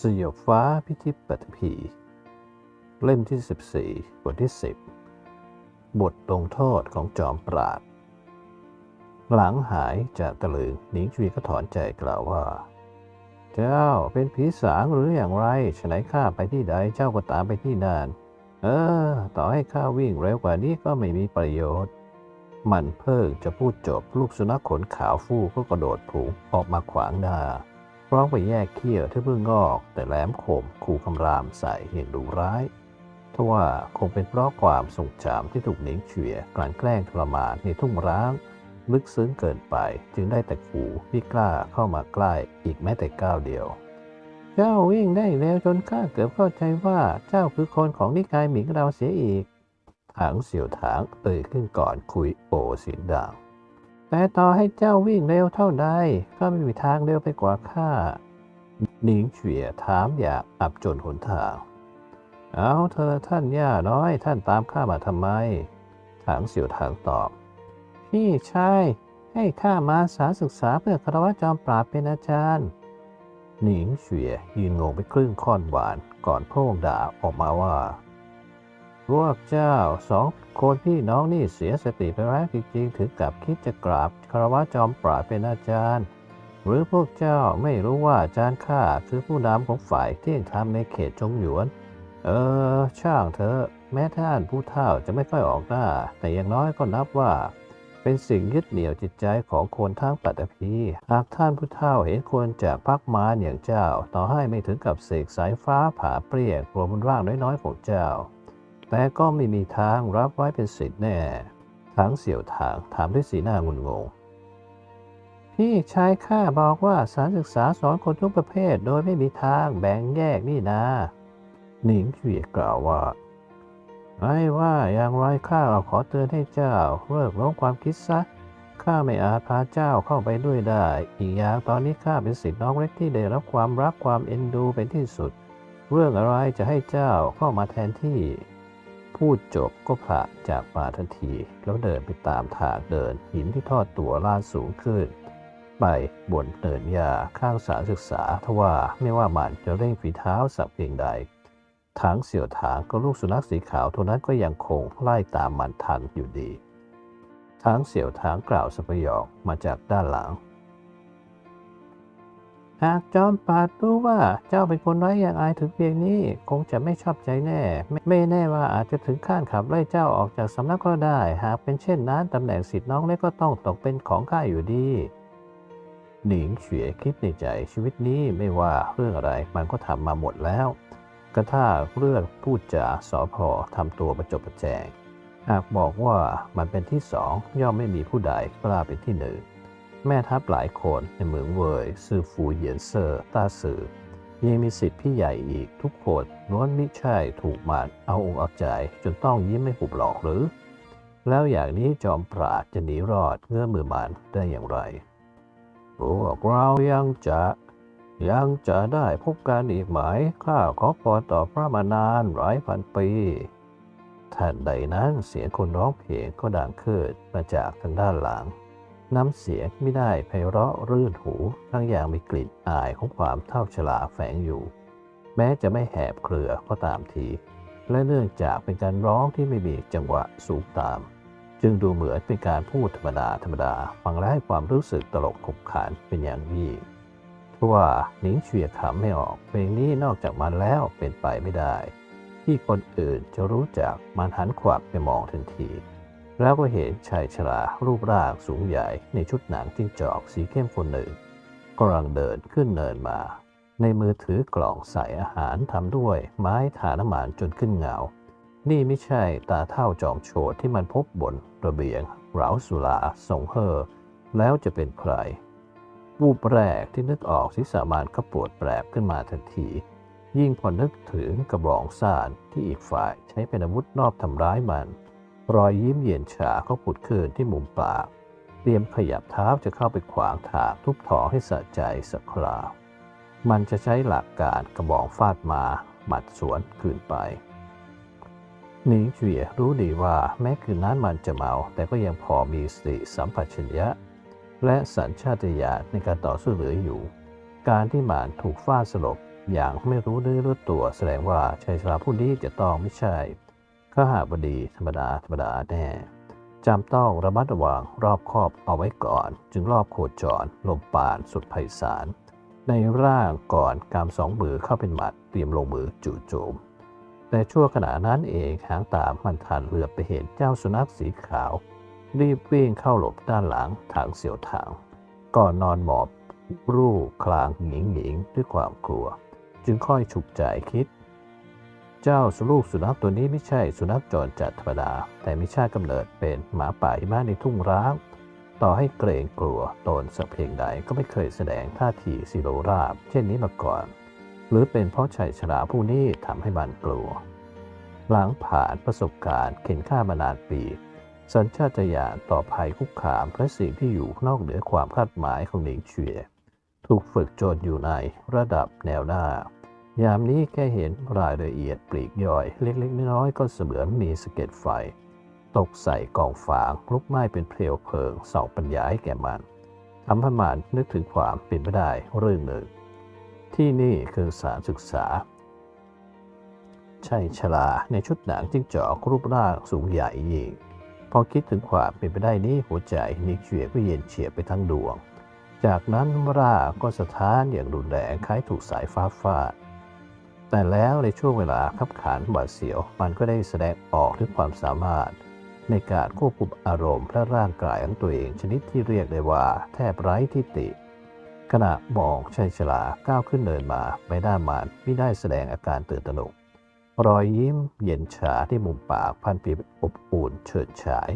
สยบฟ้าพิธิปัตภีเล่มที่ 14 บทที่ 10 บทลงโทษของจอมปราด หลังหายจากตะลึงหนิงชุยก็ถอนใจกล่าวว่า เจ้าเป็นผีสางหรืออย่างไรฉะไหนข้าไปที่ใดเจ้าก็ตามไปที่นั่นเออ ต่อให้ข้าวิ่งเร็วกว่านี้ก็ไม่มีประโยชน์ มันเพิ่งจะพูดจบลูกสุนัขขนขาวฟูก็กระโดดผุออกมาขวางหน้า ร้อมกับแยกเขี้ยวที่เพิ่งงอก แต่แหลมคมขู่คำรามใส่อย่างดุร้ายทว่าคงเป็นเพราะความทรงจำที่ถูกหนิงเฉียกลั่นแกล้งทรมานในทุ่งร้าง ลึกซึ้งเกินไปจึงได้แต่ขู่ไม่กล้าเข้ามาใกล้อีกแม้แต่ก้าวเดียว เจ้าวิ่งได้เร็วจนข้าเกือบเข้าใจว่าเจ้าคือคนของนิกายหมิงเราเสียอีกถางเสี่ยวถางเอ่ยขึ้นก่อนคุยโอเสียงดัง แต่ต่อให้เจ้าวิ่งเร็วเท่าใดก็ไม่มีทางเร็วไปกว่าข้าหนิงเฉวียถามอย่างอับจนหนทาง เอาเธอท่านย่าน้อยท่านตามข้ามาทำไม ถางเสี่ยวถางตอบ พี่ชายให้ข้ามาสาศึกษาเพื่อคารวะจอมปราบเป็นอาจารย์ หนิงเฉวียยืนงงไปครึ่งค่อนหวานก่อนโพร่งด่าออกมาว่า พวกเจ้าสองคนพี่น้องนี่เสียสติไปแล้วจริงๆ ถึงกับคิดจะกราบคารวะจอมปราเป็นอาจารย์ หรือพวกเจ้าไม่รู้ว่าอาจารย์ข้าคือผู้นำของฝ่ายเที่ยงธรรมในเขตจงหยวน เออ ช่างเถอะแม้ท่านผู้เฒ่าจะไม่ค่อยออกหน้า แต่อย่างน้อยก็นับว่า เป็นสิ่งยึดเหนี่ยวจิตใจของคนทั้งปัตตภีหากท่านผู้เฒ่าเห็นควรจะพักมารอย่างเจ้า ต่อให้ไม่ถึงกับเสกสายฟ้าผ่าเปรี้ยงรวมบนร่างน้อยๆของเจ้า แต่ก็ไม่มีทางรับไว้เป็นสิทธิ์แน่ทางเสี่ยวถางถามด้วยสีหน้างุนงง พี่ชายข้าบอกว่าสารศึกษาสอนคนทุกประเภทโดยไม่มีทางแบ่งแยกนี่นะหนิงเฉวียกล่าวว่าไม่ว่าอย่างไรข้าขอเตือนให้เจ้าเลิกล้มความคิดซะข้าไม่อาจพาเจ้าเข้าไปด้วยได้ อีกอย่างตอนนี้ข้าเป็นสิทธิ์น้องเล็กที่ได้รับความรักความเอ็นดูเป็นที่สุด เรื่องอะไรจะให้เจ้าเข้ามาแทนที่ พูดจบก็ผละจากป่าทันที แล้วเดินไปตามทางเดินหินที่ทอดตัวลาดสูงขึ้น ไปบนเนินหญ้าข้างสารศึกษาทว่าไม่ว่ามันจะเร่งฝีเท้าสักเพียงใดถางเสี่ยวถางกับลูกสุนัขสีขาวตัวนั้นก็ยังคงไล่ตามมันทันอยู่ดีถางเสี่ยวถางกล่าวสปยอกมาจากด้านหลัง หากจอมปาดรู้ว่าเจ้าเป็นคนไร้อย่างอายถึงเพียงนี้ คงจะไม่ชอบใจแน่ ไม่แน่ว่าอาจจะถึงขั้นขับไล่เจ้าออกจากสำนักก็ได้ หากเป็นเช่นนั้นตำแหน่งสิทธิ์น้องเล็กก็ต้องตกเป็นของข้าอยู่ดี หนิงเฉียคิดในใจชีวิตนี้ไม่ว่าเรื่องอะไรมันก็ทำมาหมดแล้ว กระทั่งเรื่องพูดจาสอพอทำตัวประจบประแจงหากบอกว่ามันเป็นที่สองย่อมไม่มีผู้ใดกล้าเป็นที่หนึ่ง แม่ทัพหลายคนในเมืองเวยซือฟูเหยียนเซอร์ต้าซือยังมีสิทธิ์พี่ใหญ่อีกทุกคนล้วนมิใช่ถูกมันเอาองค์เอาใจจนต้องยิ้มไม่หุบหลอกหรือ แล้วอย่างนี้จอมปราดจะหนีรอดเงื่อมือมันได้อย่างไรพวกเรายังจะยังจะได้พบกันอีกไหมข้าขอพรต่อพระมานานหลายพันปีท่านใดนั้นเสียงคนร้องเพลงก็ดังขึ้นมาจากทางด้านหลัง น้ำเสียงไม่ได้ไพเราะรื่นหูทั้งอย่างมีกลิ่นอายของความเท่าชราแฝงอยู่ แม้จะไม่แหบเครือก็ตามที และเนื่องจากเป็นการร้องที่ไม่มีจังหวะสูงตาม จึงดูเหมือนเป็นการพูดธรรมดาธรรมดาฟังแล้วให้ความรู้สึกตลกขบขันเป็นอย่างยิ่งทว่าหนิงเฉียขำไม่ออก เพลงนี้นอกจากมันแล้วเป็นไปไม่ได้ ที่คนอื่นจะรู้จักมันหันขวับไปมองทันที แล้วก็เห็นชายชรารูปร่างสูงใหญ่ในชุดหนังจิ้งจอกสีเข้มคนหนึ่งกำลังเดินขึ้นเนินมา ในมือถือกล่องใส่อาหารทำด้วยไม้ทาน้ำมันจนขึ้นเงา นี่ไม่ใช่ตาเท่าจอมโฉดที่มันพบบนระเบียงเหราสุราส่งเฮอแล้วจะเป็นใครวูบแรกที่นึกออกศีรษะมันก็ปวดแปรบขึ้นมาทันที ยิ่งพอนึกถึงกระบอกซ่านที่อีกฝ่ายใช้เป็นอาวุธนอบทำร้ายมัน รอยยิ้มเย็นชาก็ผุดขึ้นที่มุมปาก เตรียมขยับเท้าจะเข้าไปขวางทาทุบท้อให้สะใจสักคราว มันจะใช้หลักการกระบอกฟาดมา หมัดสวนคืนไปหนิงเฉียรู้ดีว่าแม้คืนนั้นมันจะเมา แต่ก็ยังพอมีสติสัมปชัญญะ และสัญชาตญาณในการต่อสู้เหลืออยู่ การที่มานถูกฟาดสลบอย่างไม่รู้เนื้อรู้ตัวแสดงว่าชายชราผู้นี้จะต้องไม่ใช่ ข้าหาบดีธรรมดาธรรมดาแน่จำต้องระมัดระวังรอบคอบเอาไว้ก่อน จึงรอบโคจรลมปานสุดไพศาลในร่างก่อนกามสองมือเข้าเป็นหมัดเตรียมลงมือจู่โจมแต่ชั่วขณะนั้นเองหางตามันทันเหลือบไปเห็นเจ้าสุนัขสีขาว รีบวิ่งเข้าหลบด้านหลังทางเสียวทาง ก่อนนอนหมอบรูคลางหงิงหงิงด้วยความกลัว จึงค่อยฉุกใจคิด เจ้าสุลูกสุนัขตัวนี้ไม่ใช่สุนัขจรจัดธรรมดา แต่มีชาติกำเนิดเป็นหมาป่าหิมะในทุ่งร้าง ต่อให้เกรงกลัวตนสักเพียงใดก็ไม่เคยแสดงท่าทีสิโรราบ เช่นนี้มาก่อน หรือเป็นเพราะชัยชราผู้นี้ทำให้มันกลัว หลังผ่านประสบการณ์เข็นฆ่ามานานปี สัญชาตญาณต่อภัยคุกคามและสิ่งที่อยู่นอกเหนือความคาดหมายของหนิงเฉียถูกฝึกจนอยู่ในระดับแนวหน้า ยามนี้แค่เห็นรายละเอียดปลีกย่อย เล็กๆน้อยๆก็เสมือนมีสะเก็ดไฟ ตกใส่กองฟางลุกไหม้เป็นเพลวเพลิงส่องปัญญาให้แก่มันทำให้มันนึกถึงความเป็นไปได้เรื่องหนึ่ง ที่นี่คือสารศึกษาใช่ชลาในชุดหนังจิ้งจอกรูปร่างสูงใหญ่ยิ่งพอคิดถึงความเป็นไปได้นี้หัวใจนิกเฉียก็เย็นเฉียบไปทั้งดวง จากนั้นร่าก็สะท้านอย่างรุนแรงคล้ายถูกสายฟ้าฟาด แต่แล้วในช่วงเวลาขับขานบาดเสียว มันก็ได้แสดงออกถึงความสามารถ ในการควบคุมอารมณ์และร่างกายของตัวเองชนิดที่เรียกได้ว่าแทบไร้ทิฏฐิขณะมองชัยชลาก้าวขึ้นเนินมาใบหน้ามันไม่ได้แสดงอาการตื่นตระหนกรอยยิ้มเย็นชาที่มุมปากพันปีอบอุ่นเฉิดฉาย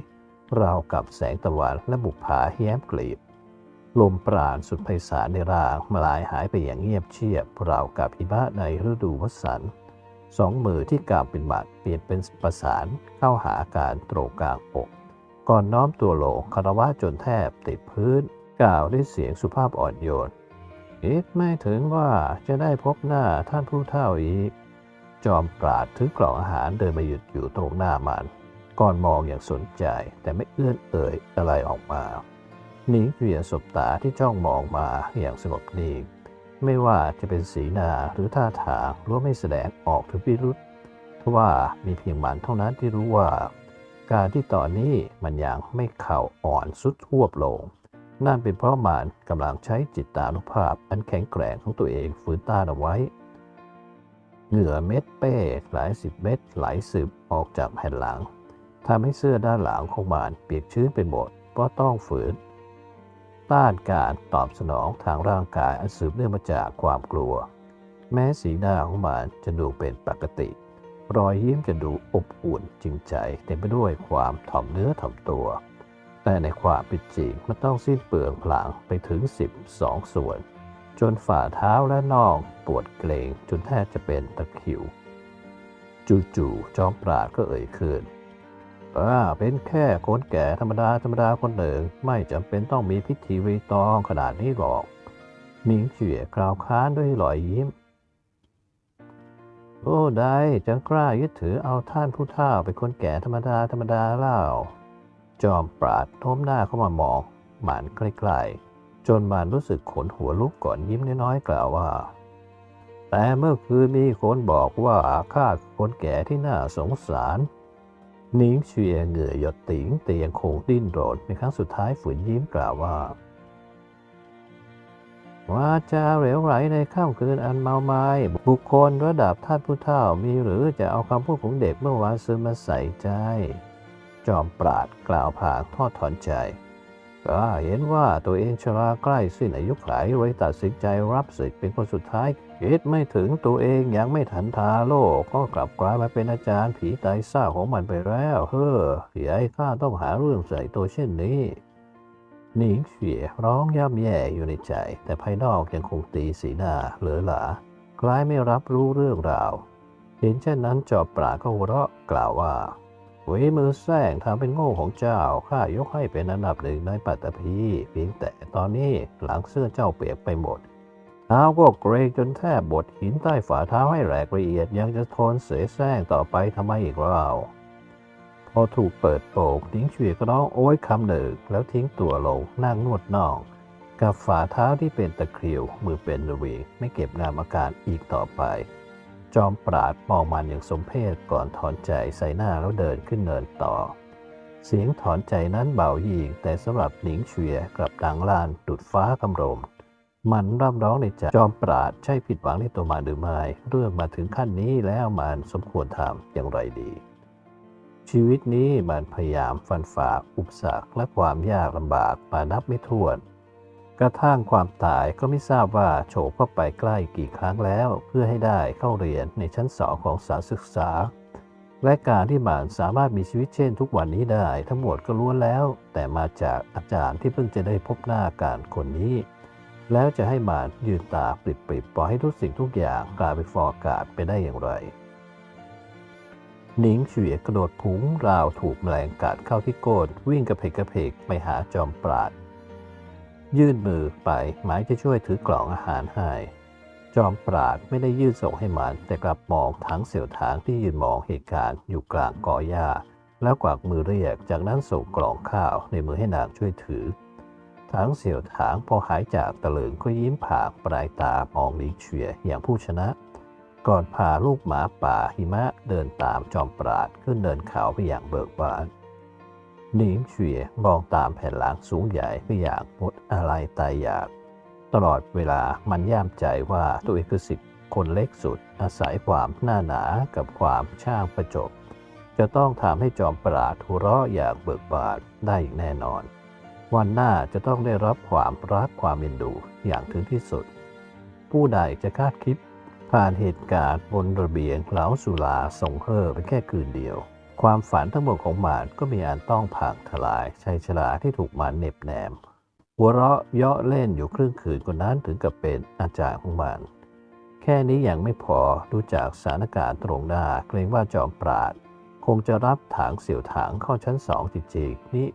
ราวกับแสงตะวันและบุกผาแย้มกลีบ ลมปราณสุดไพศาลในร่างมาลายหายไปอย่างเงียบเชียบราวกับหิมะในฤดูวสันต์สองมือที่กำเป็นหมัดเปลี่ยนเป็นประสานเข้าหาการตรงกลางอก ก่อนน้อมตัวลงคารวะจนแทบติดพื้น กล่าวด้วยเสียงสุภาพอ่อนโยนคิดไม่ถึงว่าจะได้พบหน้าท่านผู้เฒ่าอีก จอมปราดถือกล่องอาหารเดินมาหยุดอยู่ตรงหน้ามัน ก่อนมองอย่างสนใจแต่ไม่เอื้อนเอ่ยอะไรออกมา หนิงเกวียสบตาที่จ้องมองมาอย่างสงบนิ่งไม่ว่าจะเป็นสีหน้าหรือท่าทางล้วนไม่แสดงออกถึงพิรุษทว่ามีเพียงมันเท่านั้นที่รู้ว่า การที่ตอนนี้มันยังไม่เข่าอ่อนสุดทวบลง นั่นเป็นเพราะมันกำลังใช้จิตตานุภาพอันแข็งแกร่งของตัวเองฝืนต้านเอาไว้ เหงื่อเม็ดเป้หลายสิบเม็ดไหลสืบออกจากแผ่นหลังทำให้เสื้อด้านหลังของมันเปียกชื้นไปหมดเพราะต้องฝืน ต้านการตอบสนองทางร่างกายอันสืบเนื่องมาจากความกลัว แม้สีหน้าของมันจะดูเป็นปกติ รอยยิ้มจะดูอบอุ่นจริงใจเต็มไปด้วยความถ่อมเนื้อถ่อมตัว แต่ในความเป็นจริงมันต้องสิ้นเปลืองพลังไปถึง 12 ส่วน จนฝ่าเท้าและน่องปวดเกรงจนแทบจะเป็นตะคริว จู่ๆจอมปราดก็เอ่ยขึ้น อ่าเป็นแค่คนแก่ธรรมดาธรรมดาคนหนึ่ง ไม่จำเป็นต้องมีพิธีรีตองขนาดนี้หรอกหนิงเฉียกล่าวค้านด้วยรอยยิ้ม โอ้ได้จังกล้ายึดถือเอาท่านผู้เฒ่าเป็นคนแก่ธรรมดาธรรมดาเล่า จอมปราดโน้มหน้าเข้ามามองหมันใกล้ๆจนมันรู้สึกขนหัวลุกก่อนยิ้มน้อยๆกล่าวว่า แต่เมื่อคืนมีคนบอกว่าข้าคนแก่ที่น่าสงสาร นิ้งเชียเหงื่อหยดติ่งแต่ยังคงดิ้นรนในครั้งสุดท้ายฝืนยิ้มกล่าวว่า ว่าจะเหลวไหลในค่ำคืนอันเมาไม้บุคคลระดับท่านผู้เฒ่ามีหรือจะเอาคำพูดของเด็กเมื่อวานซื้อมาใส่ใจ จอมปราดกล่าวผ่านทอดถอนใจก็เห็นว่าตัวเองชราใกล้สิ้นอายุขัยไว้ตัดสินใจรับศึกเป็นคนสุดท้าย คิดไม่ถึงตัวเองยังไม่ทันทาโลก ก็กลับกลายมาเป็นอาจารย์ผีตายซ่าของมันไปแล้ว เฮ้ออย่าให้ข้าต้องหาเรื่องใส่ตัวเช่นนี้หนิงเฉียร้องย่ำแย่อยู่ในใจ แต่ภายนอกยังคงตีสีหน้าเหลือหลาคล้ายไม่รับรู้เรื่องราว เห็นเช่นนั้นจอบปราก็หัวเราะกล่าวว่าเวยมือแซงทำเป็นโง่ของเจ้าข้ายกให้เป็นอันดับหนึ่งในปัตตภีเพียงแต่ตอนนี้หลังเสื้อเจ้าเปียกไปหมด ท้าก็เกรงจนแทบบดหินใต้ฝ่าเท้าให้แหลกละเอียดยังจะทนเสแสร้งต่อไปทำไมอีกเราพอถูกเปิดโปกทิ้งเฉียก็ร้องโอ้ยคำหนึ่งแล้วทิ้งตัวลงนั่งนวดน่อง กับฝ่าเท้าที่เป็นตะคริว มือเป็นระวีไม่เก็บงามอาการอีกต่อไป จอมปราดมองมันอย่างสมเพชก่อนถอนใจใส่หน้าแล้วเดินขึ้นเนินต่อ เสียงถอนใจนั้นเบายิ่งแต่สำหรับหนิงเฉียกลับดังลานดุดฟ้ากำรม มันร่ำร้องในใจจอมปราดใช่ผิดหวังในตัวมันหรือไม่ เรื่องมาถึงขั้นนี้แล้วมันสมควรทำอย่างไรดี ชีวิตนี้มันพยายามฟันฝ่าอุปสรรคและความยากลำบากมานับไม่ถ้วน กระทั่งความตายก็ไม่ทราบว่าโฉบเข้าไปใกล้กี่ครั้งแล้ว เพื่อให้ได้เข้าเรียนในชั้นสองของสารศึกษา และการที่มันสามารถมีชีวิตเช่น ทุกวันนี้ได้ ทั้งหมดก็ล้วนแล้ว แต่มาจากอาจารย์ที่เพิ่งจะได้พบหน้ากันคนนี้ แล้วจะให้มันยืนตาปริบๆปล่อยให้ทุกสิ่งทุกอย่างกลายเป็นฟองอากาศไปได้อย่างไรหนิงเฉียกระโดดผุงราวถูกแมลงกัดเข้าที่ก้นวิ่งกระเพกกระเพกไปหาจอมปราด ยื่นมือไปหมายจะช่วยถือกล่องอาหารให้ จอมปราดไม่ได้ยื่นส่งให้มัน แต่กลับมองทั้งเสี่ยวถางที่ยืนมองเหตุการณ์อยู่กลางกอหญ้า แล้วกวักมือเรียกจากนั้นส่งกล่องข้าวในมือให้นางช่วยถือ ทั้งเสี่ยวถางพอหายจากตะลึงก็ยิ้มผากปลายตามองหลิงเฉียอย่างผู้ชนะ ก่อนพาลูกหมาป่าหิมะเดินตามจอมปราดขึ้นเดินเขาไปอย่างเบิกบานหนิงเฉียมองตามแผ่นหลังสูงใหญ่ไปอย่างมดอะไรตายอยาก ตลอดเวลามันย่ามใจว่าตัวเองคือสิทธิ์คนเล็กสุด อาศัยความหน้าหนากับความช่างประจบ จะต้องทำให้จอมปราดหัวเราะอย่างเบิกบานได้อย่างแน่นอน วันหน้าจะต้องได้รับความรักความเอ็นดูอย่างถึงที่สุด ผู้ใดจะคาดคิดผ่านเหตุการณ์บนระเบียงเหลาสุราส่งเฮอไปแค่คืนเดียว ความฝันทั้งหมดของหมานก็มีอันต้องพังทลายชัยชราที่ถูกหมันเหน็บแนม หัวเราะเยาะเล่นอยู่ครึ่งคืนคนนั้นถึงกับเป็นอาจารย์ของมันแค่นี้ยังไม่พอดูจากสถานการณ์ตรงหน้าเกรงว่าจอมปราด คงจะรับถางเสี่ยวถางเข้าชั้นสองจริงๆนี่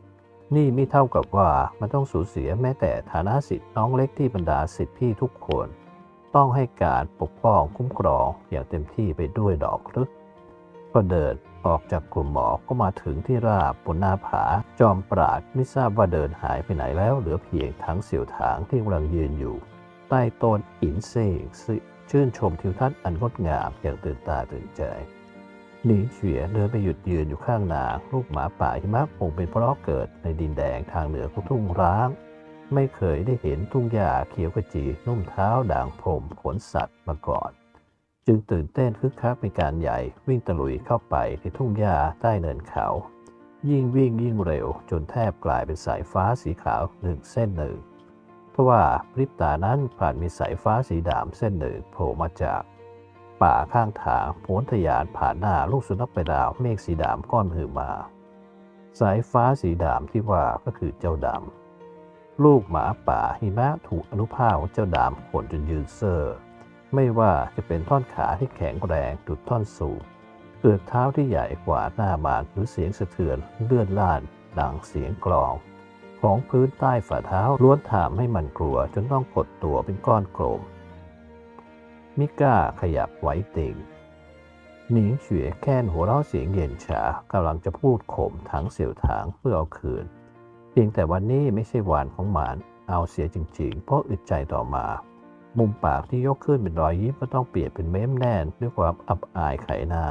นี่ไม่เท่ากับว่ามันต้องสูญเสียแม้แต่ฐานะสิทธิ์น้องเล็กที่บรรดาสิทธิพี่ทุกคน ต้องให้การปกป้องคุ้มครองอย่างเต็มที่ไปด้วยดอกหรือก็เดินออกจากกลุ่มหมอก็มาถึงที่ราบบนหน้าผา จอมปราดไม่ทราบว่าเดินหายไปไหนแล้วเหลือเพียงทั้งเสี่ยวถางที่กำลังยืนอยู่ ใต้ต้นอินเซ่ซึ่งชื่นชมทิวทัศน์อันงดงามอย่างตื่นตาตื่นใจ หนิงเฉียเดินไปหยุดยืนอยู่ข้างนางลูกหมาป่าหิมะคงเป็นเพราะเกิดในดินแดงทางเหนือของทุ่งร้าง ไม่เคยได้เห็นทุ่งหญ้าเขียวขจีนุ่มเท้าด่างพรมขนสัตว์มาก่อน จึงตื่นเต้นคึกคักเป็นการใหญ่วิ่งตะลุยเข้าไปในทุ่งหญ้าใต้เนินเขา ยิ่งวิ่งยิ่งเร็วจนแทบกลายเป็นสายฟ้าสีขาวหนึ่งเส้นหนึ่งเพราะว่าพริบตานั้นผ่านมีสายฟ้าสีดำเส้นหนึ่งโผล่มาจาก ป่าข้างทางโผนทยานผ่านหน้าลูกสุนัขไปดาวเมฆสีดำก้อนหือมา สายฟ้าสีดำที่ว่าก็คือเจ้าดำลูกหมาป่าหิมะถูกอนุภาพของเจ้าดำขนจนยืนเซอร์ ไม่ว่าจะเป็นท่อนขาที่แข็งแรงดุดท่อนสูงเกือกเท้าที่ใหญ่กว่าหน้ามานหรือเสียงสะเทือนเลื่อนล่านดังเสียงกลอง ของพื้นใต้ฝ่าเท้าล้วนถามให้มันกลัวจนต้องกดตัวเป็นก้อนโกรม มิก้าขยับไหวติงหนิงเฉวยแค้นหัวเราะเสียงเย็นชากำลังจะพูดข่มถังเสี่ยวถางเพื่อเอาคืน เพียงแต่วันนี้ไม่ใช่วันของหมานเอาเสียจริงๆ เพราะอึดใจต่อมา มุมปากที่ยกขึ้นเป็นรอยยิ้มก็ต้องเปลี่ยนเป็นเม้มแน่นด้วยความอับอายไขหน้า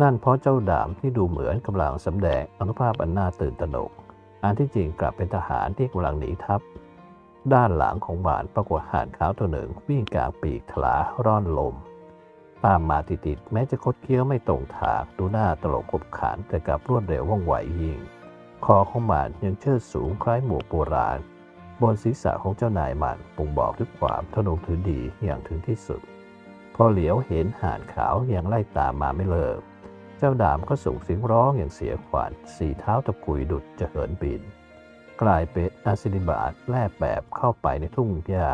นั่นเพราะเจ้าดามที่ดูเหมือนกำลังสำแดงอนุภาพอันน่าตื่นตระหนก อันที่จริงกลับเป็นทหารที่กำลังหนีทัพ ด้านหลังของหมานปรากฏห่านขาวตัวหนึ่งวิ่งกลางปีกทลาร่อนลม ตามมาติดๆแม้จะคดเคี้ยวไม่ตรงถากดูหน้าตลกขบขันแต่กลับรวดเร็วว่องไวยิ่ง คอของหมานยังเชิดสูงคล้ายหมวกโบราณ บนศีรษะของเจ้านายหมันบ่งบอกถึงความทนงถือดีอย่างถึงที่สุด พอเหลียวเห็นห่านขาวยังไล่ตามมาไม่เลิก เจ้าดามก็ส่งเสียงร้องอย่างเสียขวัญสีเท้าตะกุยดุดจะเหินบิน กลายเป็นอาซินิบาตแลบแบบเข้าไปในทุ่งหญ้า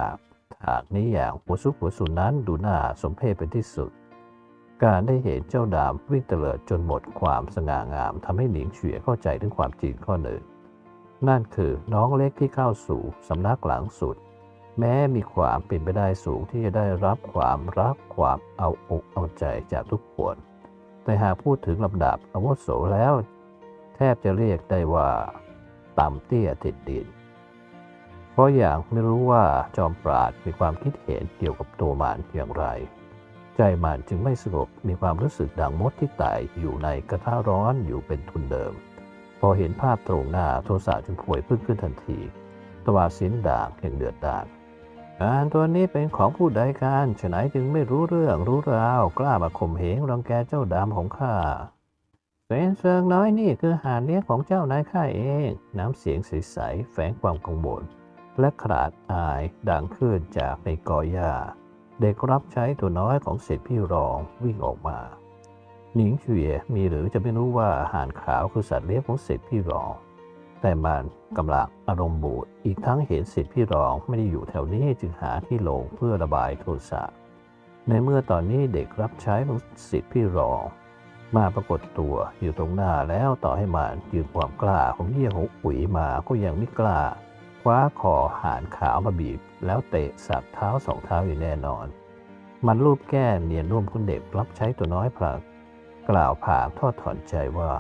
หากนี้อย่างหัวซุกหัวสุนนั้นดูน่าสมเพชเป็นที่สุด การได้เห็นเจ้าดามวิ่งเตลิดจนหมดความสง่างามทำให้หนิงเฉวียเข้าใจถึงความจริงข้อหนึ่ง นั่นคือน้องเล็กที่เข้าสู่สำนักหลังสุด แม้มีความเป็นไปได้สูงที่จะได้รับความรักความเอาอกเอาใจจากทุกคน แต่หากพูดถึงลำดับอาวุโสแล้ว แทบจะเรียกได้ว่า ต่ำเตี้ยติดดิน เพราะอย่างไม่รู้ว่าจอมปราดมีความคิดเห็นเกี่ยวกับตัวมันอย่างไร ใจมันจึงไม่สงบมีความรู้สึกดังมดที่ไต่อยู่ในกระทะร้อนอยู่เป็นทุนเดิม พอเห็นภาพตรงหน้าโทสะจึงพวยพึ่งขึ้นทันทีตวาดสินด่างแห่งเดือดดาลงานตัวนี้เป็นของผู้ใดกันฉะไหนจึงไม่รู้เรื่องรู้ราว กล้ามาข่มเหงรังแกเจ้าดำของข้า เสนเซิงน้อยนี่คือหาเลี้ยงของเจ้านายข้าเอง น้ำเสียงใสๆแฝงความกังวลและขลาดอายดังขึ้นจากในกอหญ้า เด็กรับใช้ตัวน้อยของเศรษฐพี่รองวิ่งออกมา หนิงเฉวียมีหรือจะไม่รู้ว่าห่านขาวคือสัตว์เลี้ยงของเศรษฐพี่รอง แต่มันกำลังอารมณ์บูดอีกทั้งเห็นเศรษฐพี่รองไม่ได้อยู่แถวนี้จึงหาที่ลงเพื่อระบายโทสะในเมื่อตอนนี้เด็กรับใช้ของสิทธิพี่รอง มาปรากฏตัวอยู่ตรงหน้าแล้วต่อให้มันยืมความกล้าของเยี่ยหกปุ๋ยมาก็ยังไม่กล้า คว้าคอหานขาวมาบีบ แล้วเตะสับเท้าสองเท้าอยู่แน่นอน มันรูปแก้มเนียนร่วมคุณเด็กรับใช้ตัวน้อยพลางกล่าวผ่าทอดถอนใจว่า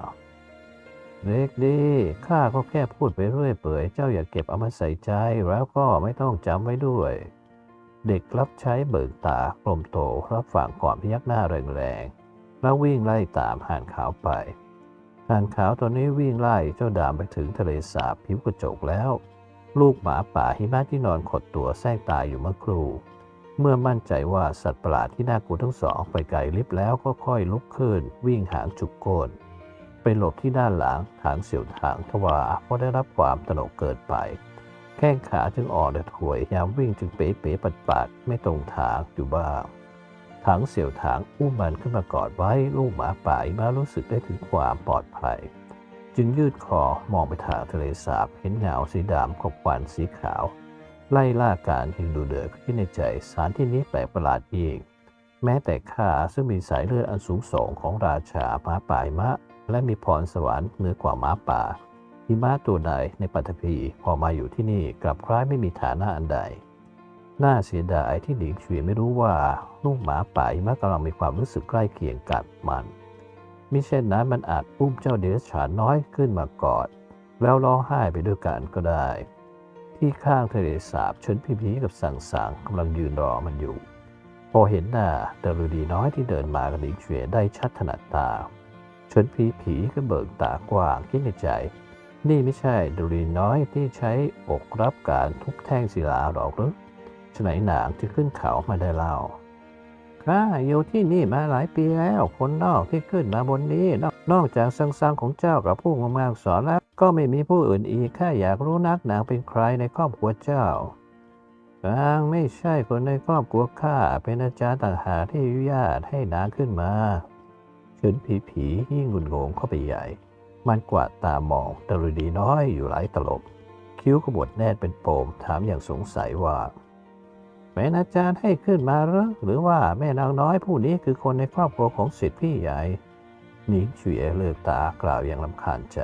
เด็กดีข้าก็แค่พูดไปเรื่อยเปื่อยเจ้าอย่าเก็บเอามาใส่ใจแล้วก็ไม่ต้องจำไว้ด้วย เด็กรับใช้เบิกตากลมโตรับฝั่งก่อนพยักหน้าแรงๆ แล้ววิ่งไล่ตามห่านขาวไป ห่านขาวตัวนี้วิ่งไล่เจ้าดามไปถึงทะเลสาบผิวกระจกแล้ว ลูกหมาป่าหิมะที่นอนขดตัวแทรกตายอยู่เมื่อครู่ เมื่อมั่นใจว่าสัตว์ประหลาดที่น่ากลัวทั้งสองไปไกลลิบแล้วก็ค่อยลุกขึ้น วิ่งหางจุกโกนไปหลบที่ด้านหลังทางเสียวทางทว่าเพราะได้รับความตนกเกิดไป แข้งขาจึงอ่อนและถวยยามวิ่งจึงเป๋เป๋ปัดปัดๆไม่ตรงทางอยู่บ้าง ถังเสี่ยวถางอุ้มมันขึ้นมากอดไว้ลูกหมาป่าอีมารู้สึกได้ถึงความปลอดภัย จึงยืดคอมองไปทางทะเลสาบเห็นเงาสีดำกับควันสีขาว ไล่ล่าการยิงดูเดือดขึ้นในใจสารที่นี้แปลกประหลาดอีกแม้แต่ข้าซึ่งมีสายเลือดอันสูงส่งของราชาหมาป่าหิมะ และมีพรสวรรค์เหนือกว่าหมาป่าหิมะตัวใดในปัตภีพอมาอยู่ที่นี่กลับคล้ายไม่มีฐานะอันใด น่าเสียดายที่หลิงเฉวียไม่รู้ว่า ลูกหมาป่าหิมะกำลังมีความรู้สึกใกล้เคียงกับมันมิเช่นนั้นมันอาจอุ้มเจ้าเดรัจฉานน้อยขึ้นมากอดแล้วร้องไห้ไปด้วยกันก็ได้ ที่ข้างทะเลสาบเฉินพีพีกับสังสางกำลังยืนรอมันอยู่ พอเห็นหน้าดารุดีน้อยที่เดินมากับหลิงเฉวียได้ชัดถนัดตาเฉินพีผีก็เบิกตากว้างคิดในใจ นี่ไม่ใช่ดารุดีน้อยที่ใช้อกรับการทุบแท่งศิลาหรอกหรือฉไหนหนางที่ขึ้นเขามาได้เล่า ข้าอยู่ที่นี่มาหลายปีแล้ว คนนอกที่ขึ้นมาบนนี้ นอกจากสังสังของเจ้ากับผู้มากๆสอนแล้ว ก็ไม่มีผู้อื่นอีกข้าอยากรู้นักหนางเป็นใครในครอบครัวเจ้านางไม่ใช่คนในครอบครัวข้าเป็นอาจารย์ต่างหากที่อนุญาตให้นางขึ้นมาเฉินผีผียิ่งงุนงงเข้าไปใหญ่ มันกวาดตามองตรุดีน้อยอยู่หลายตลบ คิ้วขบวดแนบเป็นโปมถามอย่างสงสัยว่า เป็นอาจารย์ให้ขึ้นมาหรือหรือว่าแม่นางน้อยผู้นี้คือคนในครอบครัวของสิทธิพี่ใหญ่หนิงเฉวียเลิกตากล่าวอย่างลำคาญใจ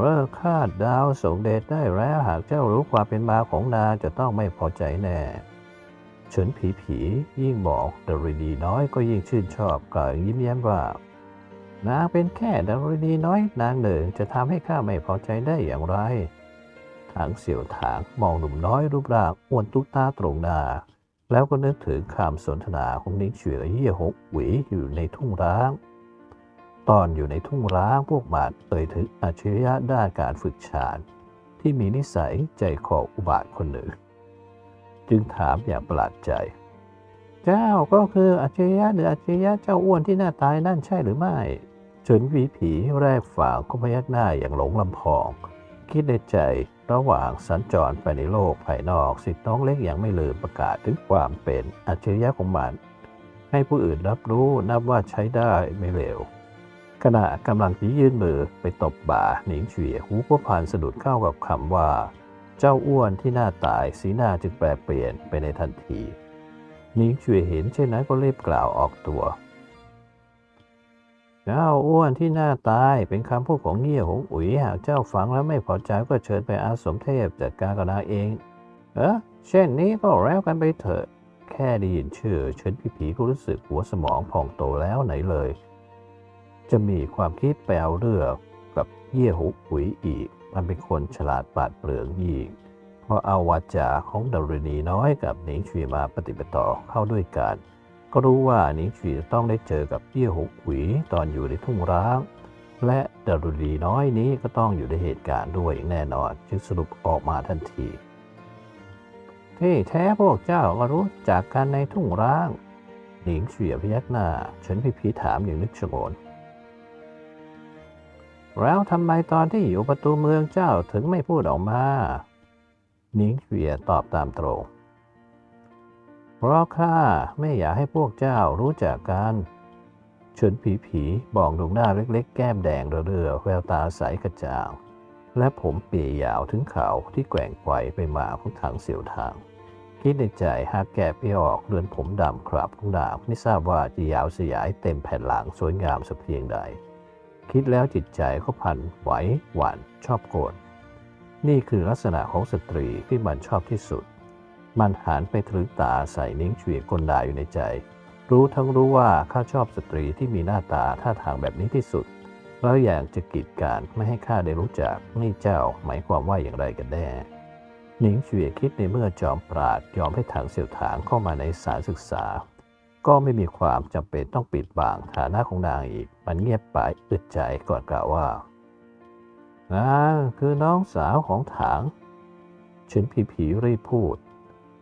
เลิกคาดดาวสงเดชได้แล้วหากเจ้ารู้ความเป็นมาของนางจะต้องไม่พอใจแน่เฉินผีผียิ่งบอกดาริดีน้อยก็ยิ่งชื่นชอบกล่าวยิ้มแย้มว่านางเป็นแค่ดาริดีน้อยนางหนึ่งจะทำให้ข้าไม่พอใจได้อย่างไร ทางเสี่ยวถางมองหนุ่มน้อยรูปร่างอ้วนตุ๊กตาตรงหน้า แล้วก็นึกถึงคำสนทนาของนิงเฉวยและเยี่ยหกหวีอยู่ในทุ่งร้าง ตอนอยู่ในทุ่งร้างพวกมันเอ่ยถึงอัจฉริยะด้านการฝึกฌานที่มีนิสัยใจคออุบาทคนหนึ่ง จึงถามอย่างประหลาดใจ เจ้าก็คืออัจฉริยะหรืออัจฉริยะเจ้าอ้วนที่หน้าตายนั่นใช่หรือไม่เฉินหวีผีแรกฝ่าก็พยักหน้าอย่างหลงลำพอง คิดในใจ ระหว่างสัญจรไปในโลกภายนอกสิทธิน้องเล็กยังไม่ลืมประกาศถึงความเป็นอัจฉริยะของมัน ให้ผู้อื่นรับรู้นับว่าใช้ได้ไม่เลวขณะกำลังที่ยื่นมือไปตบบ่าหนิงเฉวียหูก็ผ่านสะดุดเข้ากับคำว่า เจ้าอ้วนที่หน้าตายสีหน้าจึงแปลเปลี่ยนไปในทันทีหนิงเฉวียเห็นเช่นนั้นก็เรีบกล่าวออกตัว เจ้าอ้วนที่หน้าตายเป็นคำพูดของเงี่ยหงอุ๋ยหากเจ้าฟังแล้วไม่พอใจก็เชิญไปอาสมเทพจัดการกับนางเอง เออเช่นนี้ก็แล้วกันไปเถอะ แค่ได้ยินชื่อเฉินผีผีก็รู้สึกหัวสมองพองโตแล้วไหนเลย จะมีความคิดไปเอาเรื่องกับเยี่ยหุกหุยอีก มันเป็นคนฉลาดปราดเปรื่องยิ่งพอเอาวาจาของดารณีน้อยกับหนิงฉีมาปฏิบัติต่อเข้าด้วยกัน ก็รู้ว่าหนิงฉีจะต้องได้เจอกับเอี้ยหกหวีตอนอยู่ในทุ่งร้าง และดารณีน้อยนี้ก็ต้องอยู่ในเหตุการณ์ด้วยแน่นอน จึงสรุปออกมาทันที ที่แท้พวกเจ้าก็รู้จักกันในทุ่งร้าง หนิงเฉียพยักหน้าฉันพิพีถามอย่างนึกชงนแล้วทำไมตอนที่อยู่ประตูเมืองเจ้าถึงไม่พูดออกมา หนิงเฉียตอบตามตรง เพราะข้าไม่อยากให้พวกเจ้ารู้จักกันเฉินผีผีบอกดวงหน้าเล็กๆ แก้มแดงเรือแววตาใสกระจ่าง และผมเปียยาวถึงเขาที่แกว่งไกวไปมาของทางเสียวทาง คิดในใจหากแกะไม่ออกเรือนผมดำครับของดาบไม่ทราบว่าจะยาวสยายเต็มแผ่นหลังสวยงามสักเพียงใด คิดแล้วจิตใจเขาพันไหวหวั่นชอบโกรธนี่คือลักษณะของสตรีที่มันชอบที่สุด มันหันไปทะลึกตาใส่นิ้งเฉวียกลด่าอยู่ในใจ รู้ทั้งรู้ว่าข้าชอบสตรีที่มีหน้าตาท่าทางแบบนี้ที่สุด แล้วอยากจะกีดการไม่ให้ข้าได้รู้จักนี่เจ้าหมายความว่าอย่างไรกันแน่หนิงเฉวียคิดในเมื่อจอมปราดยอมให้ถังเสี่ยวถางเข้ามาในสารศึกษา ก็ไม่มีความจำเป็นต้องปิดบังฐานะของนางอีก มันเงียบไปอึดใจก่อนกล่าวว่านาคือน้องสาวของถังฉินผีผีรีบพูด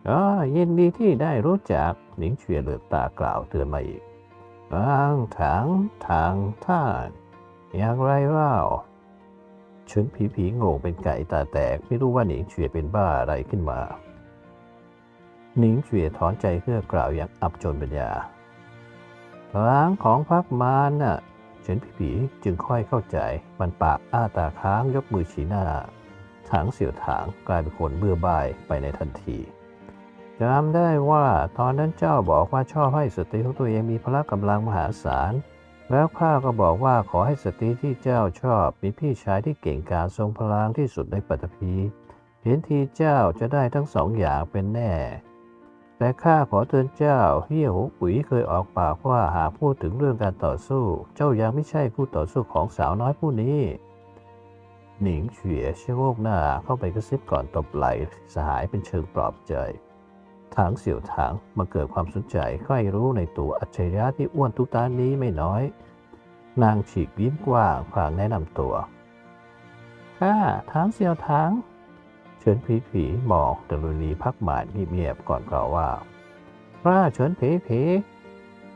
อ๋อยินดีที่ได้รู้จักหนิงเฉวียเหลือตากล่าวเตือนมาอีกนางถังถังท่าน อย่างไรเล่าเฉินผีผีงงเป็นไก่ตาแตก ไม่รู้ว่าหนิงเฉวียเป็นบ้าอะไรขึ้นมา หนิงเฉวียถอนใจเพื่อกล่าวอย่างอับจนปัญญาพลังของพักมารน่ะเฉินผีผีจึงค่อยเข้าใจ มันปากอ้าตาค้างยกมือชี้หน้า ถางเสี่ยวถางกลายเป็นคนเบื่อบ่ายไปในทันที จำได้ว่าตอนนั้นเจ้าบอกว่าชอบให้สตรีของตัวเองมีพละกำลังมหาศาล แล้วข้าก็บอกว่าขอให้สตรีที่เจ้าชอบมีพี่ชายที่เก่งกาจทรงพลังที่สุดในปัตตภีเห็นทีเจ้าจะได้ทั้งสองอย่างเป็นแน่ แต่ข้าขอเตือนเจ้าเฮียหูปุ๋ยเคยออกปากว่าหากพูดถึงเรื่องการต่อสู้ เจ้ายังไม่ใช่คู่ต่อสู้ของสาวน้อยผู้นี้ หนิงเฉียชะโงกหน้าเข้าไปกระซิบก่อนตบไหล่สหายเป็นเชิงปลอบใจ ถางเสี่ยวถางมาเกิดความสนใจใครรู้ในตัวอัจฉริยะที่อ้วนทุกตานนี้ไม่น้อย นางฉีกยิ้มกว้างพลางแนะนำตัวข้าถางเสี่ยวถางเฉินผีผีมองตะลุนีพักหมานเงียบๆก่อนกล่าวว่าพระเฉินผีผี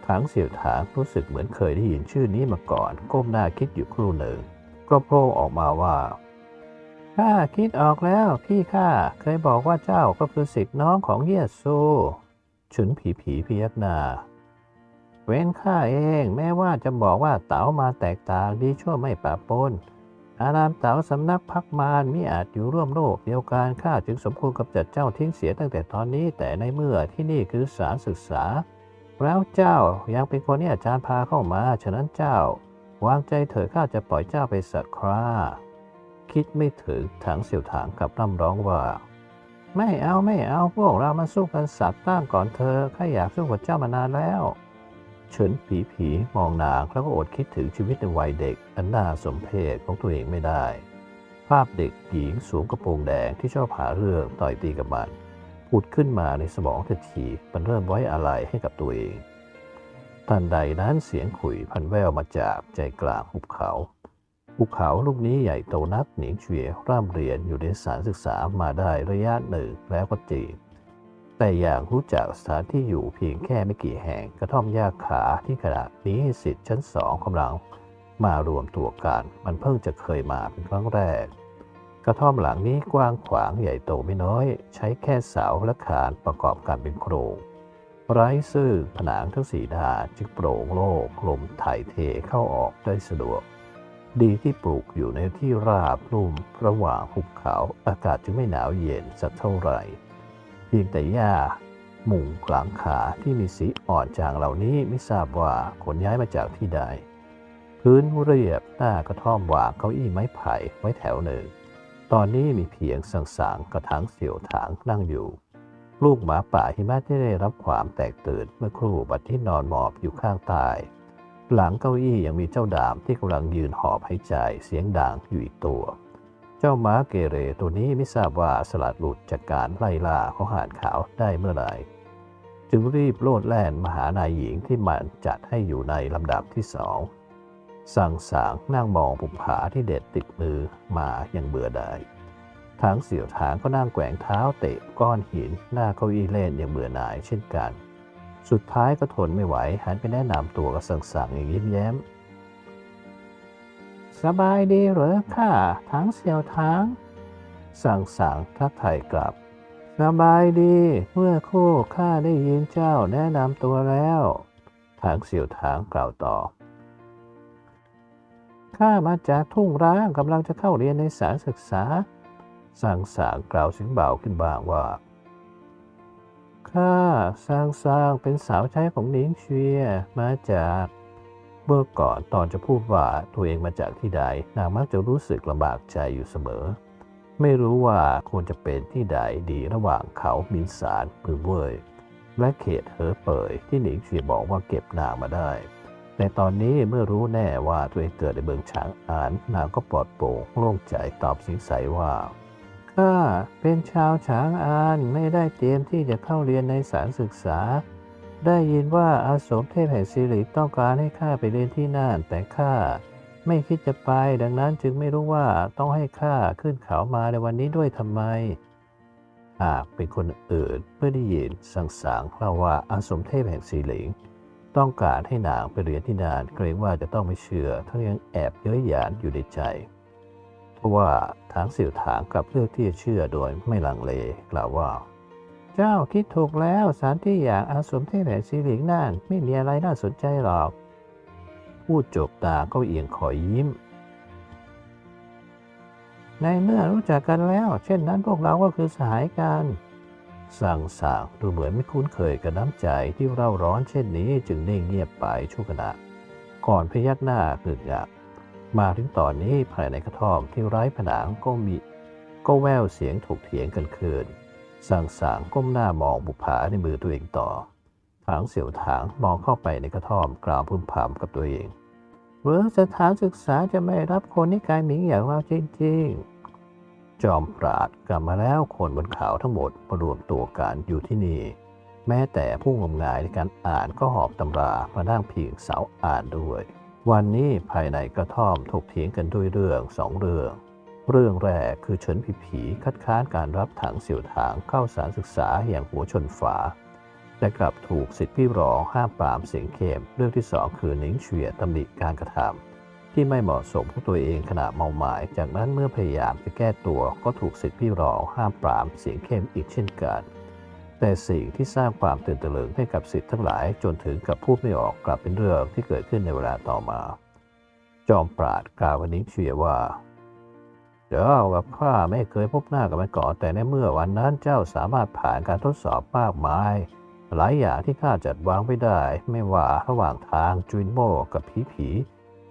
ถางเสี่ยวถางรู้สึกเหมือนเคยได้ยินชื่อนี้มาก่อน ก้มหน้าคิดอยู่ครู่หนึ่ง ก็โผล่ออกมาว่า ข้าคิดออกแล้วพี่ข้าเคยบอกว่าเจ้าก็คือสิทธิ์น้องของเยซูฉุนผีผีพยักหน้าเว้นข้าเองแม้ว่าจะบอกว่าเต๋ามาแตกต่างดีชั่วไม่ปะปน อารามเต๋าสำนักพักมารมิอาจอยู่ร่วมโลกเดียวกันข้าจึงสมควรกับจัดเจ้าทิ้งเสียตั้งแต่ตอนนี้แต่ในเมื่อที่นี่คือสารศึกษา แล้วเจ้ายังเป็นคนที่อาจารย์พาเข้ามา ฉะนั้นเจ้าวางใจเถิดข้าจะปล่อยเจ้าไปสักครา คิดไม่ถึงถังเสี่ยวถางกับร่ำร้องว่า ไม่เอาไม่เอาพวกเรามาสู้กันสัตว์ตั้งก่อนเธอข้าอยากสู้กับเจ้ามานานแล้วเฉินผีผีมองนางแล้วก็อดคิดถึงชีวิตในวัยเด็ก อันน่าสมเพชของตัวเองไม่ได้ ภาพเด็กหญิงสวมกระโปรงแดงที่ชอบหาเรื่องต่อยตีกับมันผุดขึ้นมาในสมองทันทีมันเริ่มไว้อะไรให้กับตัวเองทันใดนั้นเสียงขุยพันแววมาจากใจกลางหุบเขา ภูเขาลูกนี้ใหญ่โตนักหนิงเฉียร่ำเรียนอยู่ในสถานศึกษามาได้ระยะหนึ่งแล้วก็จริงแต่อย่างรู้จักสถานที่อยู่เพียงแค่ไม่กี่แห่งกระท่อมยาขาที่ขณะนี้สิทธิ์ชั้นสองกำลังมารวมตัวกัน มันเพิ่งจะเคยมาเป็นครั้งแรก กระท่อมหลังนี้กว้างขวางใหญ่โตไม่น้อย ใช้แค่เสาและคานประกอบกันเป็นโครงไร้ซึ่งผนังทั้งสี่ด้านจึงโปร่งโล่งลมถ่ายเทเข้าออกได้สะดวก ดีที่ปลูกอยู่ในที่ราบลุ่มระหว่างหุบเขา อากาศจึงไม่หนาวเย็นสักเท่าไหร่ เพียงแต่หญ้ามุงหลังขาที่มีสีอ่อนจางเหล่านี้ไม่ทราบว่าขนย้ายมาจากที่ใด พื้นเรียบหน้ากระท่อมวางเก้าอี้ไม้ไผ่ไว้แถวหนึ่ง ตอนนี้มีเพียงสังสางกระถางเสี่ยวถางนั่งอยู่ ลูกหมาป่าหิมะที่ได้รับความแตกตื่นเมื่อครู่บัดที่นอนหมอบอยู่ข้างใต้ หลังเก้าอี้ยังมีเจ้าดามที่กำลังยืนหอบหายใจเสียงดังอยู่อีกตัว เจ้าม้าเกเรตัวนี้ไม่ทราบว่าสลัดหลุดจากการไล่ล่าของหานขาวได้เมื่อไหร่ จึงรีบโลดแล่นมาหานายหญิงที่มันจัดให้อยู่ในลำดับที่สอง สั่งสางนั่งมองปุมผาที่เด็ดติดมือมาอย่างเบื่อได้ทางเสี่ยวทางก็นั่งแกว่งเท้าเตะก้อนหินหน้าเก้าอี้เล่นอย่างเบื่อหน่ายเช่นกัน สุดท้ายก็ทนไม่ไหว หันไปแนะนำตัวกับสั่งสางอย่างยิ้มแย้ม สบายดีเหรอข้าทั้งเสี่ยวทางสั่งสางทักไทยกลับ สบายดี เมื่อคู่ข้าได้ยินเจ้าแนะนำตัวแล้วทางเสี่ยวทางกล่าวต่อ ข้ามาจากทุ่งร้างกำลังจะเข้าเรียนในสารศึกษา สั่งสางกล่าวเสียงเบาขึ้นบ้างว่า ข้าสร้างสร้างเป็นสาวใช้ของนิงเชียมาจากเมื่อก่อนตอนจะพูดว่าตัวเองมาจากที่ใด นางมักจะรู้สึกลำบากใจอยู่เสมอ ไม่รู้ว่าควรจะเป็นที่ใดดีระหว่างเขามินสารมือเว่ยและเขตเหอเป่ยที่หนิงเชียบอกว่าเก็บนางมาได้แต่ตอนนี้เมื่อรู้แน่ว่าตัวเองเกิดในเมืองฉางอานนางก็ปลอดโปร่งโล่งใจตอบสิงใสว่า ข้าเป็นชาวฉางอานไม่ได้เตรียมที่จะเข้าเรียนในสารศึกษา ได้ยินว่าอาสมเทพแห่งสิริต้องการให้ข้าไปเรียนที่นั่นแต่ข้าไม่คิดจะไปดังนั้นจึงไม่รู้ว่าต้องให้ข้าขึ้นเขามาในวันนี้ด้วยทำไม หากเป็นคนอื่นเมื่อได้ยินสังสางเล่าว่าอาสมเทพแห่งสีหลิง ต้องการให้นางไปเรียนที่นั่นเกรงว่าจะต้องไม่เชื่อทั้งยังแอบเย้ยหยานอยู่ในใจ ว่าทางสี่วถางกลับเลือกที่จะเชื่อโดยไม่ลังเลกล่าวว่า เจ้าคิดถูกแล้วสถานที่อย่างอาสมเทพแห่งสีหลิงนั่นไม่มีอะไรน่าสนใจหรอก พูดจบตาก็เอียงขอยิ้ม ในเมื่อรู้จักกันแล้ว เช่นนั้นพวกเราก็คือสหายกันสั่งสางดูเหมือนไม่คุ้นเคยกับน้ำใจที่เร่าร้อนเช่นนี้จึงนิ่งเงียบไปชั่วขณะ ก่อนพยักหน้าหึกยัก มาถึงตอนนี้ภายในกระท่อมที่ไร้ผนังก็มี ก็แววเสียงถกเถียงกันคืนสั่งสางก้มหน้ามองบุผาในมือตัวเองต่อถางเสี่ยวถางมองเข้าไปในกระท่อมกล่าวพึมพำกับตัวเองหรือสถานศึกษาจะไม่รับคนนิกายหมิงอย่างเราจริงๆ จอมปราดกลับมาแล้วคนบนเขาทั้งหมดมารวมตัวกันอยู่ที่นี่ แม้แต่ผู้งมงายในการอ่านก็หอบตำรามานั่งพิงเสาอ่านด้วย วันนี้ภายในกระท่อมถกเถียงกันด้วยเรื่องสองเรื่อง เรื่องแรกคือเฉินผีผีคัดค้านการรับถังเสี่ยวถางเข้าสารศึกษาอย่างหัวชนฝา แต่กลับถูกสิทธิพี่รองห้ามปรามเสียงเข้มเรื่องที่สองคือหนิงเฉียตำหนิการกระทำที่ไม่เหมาะสมของตัวเองขณะเมาหมาย จากนั้นเมื่อพยายามจะแก้ตัวก็ถูกสิทธิพี่รองห้ามปรามเสียงเข้มอีกเช่นกัน แต่สิ่งที่สร้างความตื่นตระหนกให้กับสิทธิ์ทั้งหลายจนถึงกับพูดไม่ออกกลับเป็นเรื่องที่เกิดขึ้นในเวลาต่อมา จอมปราดกล่าวกับหนิงเฉียว่าเจ้ากับข้าไม่เคยพบหน้ากันมาก่อนแต่ในเมื่อวันนั้นเจ้าสามารถผ่านการทดสอบมากมาย หลายอย่างที่ข้าจัดวางไว้ได้ ไม่ว่าระหว่างทางจุนโมกับผีผี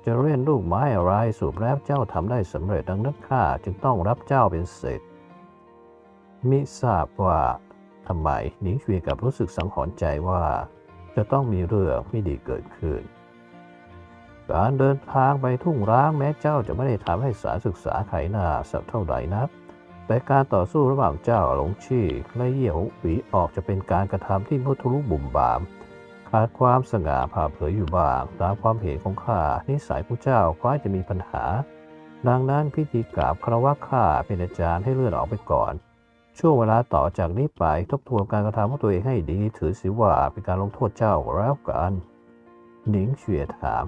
จะเล่นลูกไม้อะไรสูบแล้วเจ้าทำได้สำเร็จดังนั้นข้าจึงต้องรับเจ้าเป็นศิษย์มิทราบว่า ทำไมหนิงเวียกับรู้สึกสังหรณ์ใจว่า จะต้องมีเรื่องไม่ดีเกิดขึ้น การเดินทางไปทุ่งร้างแม้เจ้าจะไม่ได้ทำให้สารศึกษาไขหน้าสักเท่าไหร่นัก แต่การต่อสู้ระหว่างเจ้าหลงชี่และเยี่ยวหวีออกจะเป็นการกระทำที่มุทะลุบุ่มบาม ขาดความสง่าผ่าเผยอยู่บ้างตามความเห็นของข้านิสัยผู้เจ้าคล้ายจะมีปัญหา ดังนั้นพิธีกราบคารวะข้าเป็นอาจารย์ให้เลื่อนออกไปก่อน ช่วงเวลาต่อจากนี้ไปทบทวนการกระทำของตัวเองให้ดีถือสิว่าเป็นการลงโทษเจ้าแล้วกันหนิงเฉียถาม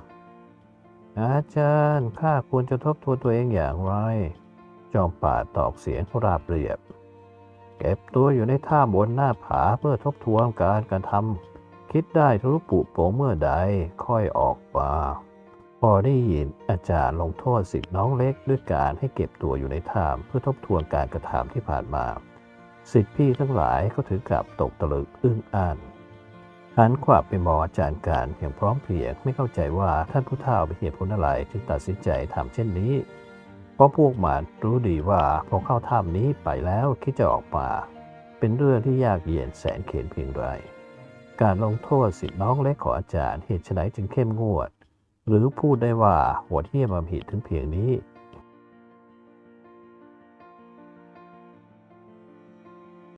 อาจารย์ข้าควรจะทบทวนตัวเองอย่างไร จอมป่าตอบเสียงราบเรียบ เก็บตัวอยู่ในท่าบนหน้าผาเพื่อทบทวนการการทำคิดได้ทะลุปุโปงเมื่อใดค่อยออกมาพอได้ยินอาจารย์ลงโทษสิทธิ์น้องเล็กด้วยการให้เก็บตัวอยู่ในถ้ำเพื่อทบทวนการกระทำที่ผ่านมา สิทธิพี่ทั้งหลายก็ถึงกับตกตะลึกอึ้งอ่านหันขวับไปมองอาจารย์การอย่างพร้อมเพรียงไม่เข้าใจว่าท่านผู้เฒ่าเป็นเหตุผลอะไรจึงตัดสินใจทำเช่นนี้ เพราะพวกมันรู้ดีว่าพอเข้าถ้ำนี้ไปแล้วคิดจะออกมา เป็นเรื่องที่ยากเย็นแสนเข็ญเพียงไรการลงโทษสิทธิน้องเล็กของอาจารย์เหตุไฉนจึงเข้มงวด หรือพูดได้ว่าหดเหี้ยมอำหิตถึงเพียงนี้